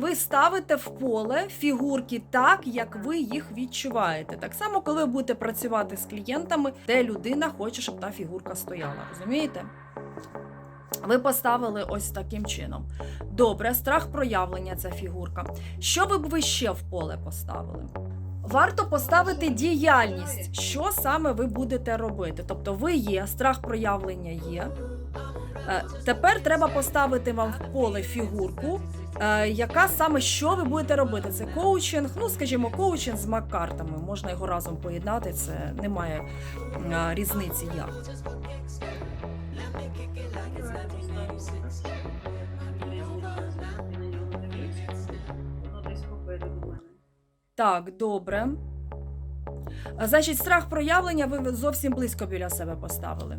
Ви ставите в поле фігурки так, як ви їх відчуваєте. Так само, коли ви будете працювати з клієнтами, де людина хоче, щоб та фігурка стояла. Розумієте? Ви поставили ось таким чином. Добре, страх проявлення ця фігурка. Що ви б ви ще в поле поставили? Варто поставити діяльність, що саме ви будете робити. Тобто, ви є, страх проявлення є. Е, Тепер треба поставити вам в поле фігурку, е, яка саме що ви будете робити. Це коучинг, ну скажімо, коучинг з маккартами. Можна його разом поєднати, це немає е, різниці як. Так, добре. Значить, страх проявлення ви зовсім близько біля себе поставили.